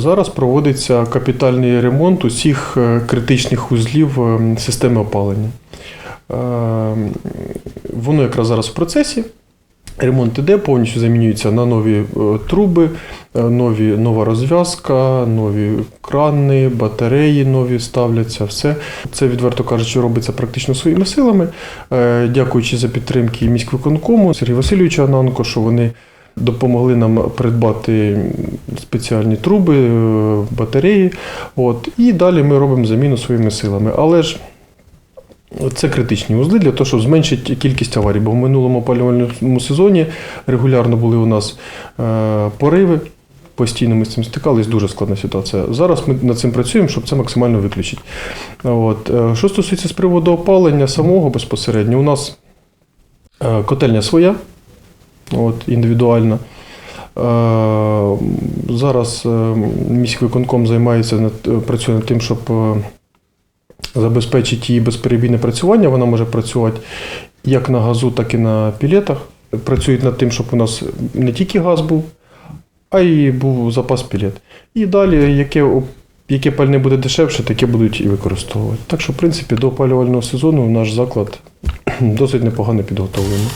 Зараз проводиться капітальний ремонт усіх е, критичних узлів е, системи опалення. Е, Воно якраз зараз в процесі. Ремонт іде, повністю замінюються на нові труби, нові, нова розв'язка, нові крани, батареї нові ставляться. Все це, відверто кажучи, робиться практично своїми силами. Дякуючи за підтримки міськвиконкому Сергія Васильовича Ананко, що вони допомогли нам придбати спеціальні труби, е, батареї. От, і далі ми робимо заміну своїми силами. Але ж це критичні узли для того, щоб зменшити кількість аварій. Бо в минулому опалювальному сезоні регулярно були у нас е, пориви. Постійно ми з цим стикались, дуже складна ситуація. Зараз ми над цим працюємо, щоб це максимально виключити. От. е, Що стосується з приводу опалення самого безпосередньо, у нас котельня своя, от, індивідуальна. Е, Зараз е, міськвиконком займається е, працює над тим, щоб забезпечить її безперебійне працювання. Вона може працювати як на газу, так і на пілетах. Працюють над тим, щоб у нас не тільки газ був, а й був запас пілет. І далі, яке, яке пальне буде дешевше, таке будуть і використовувати. Так що, в принципі, до опалювального сезону наш заклад досить непогано підготовлений.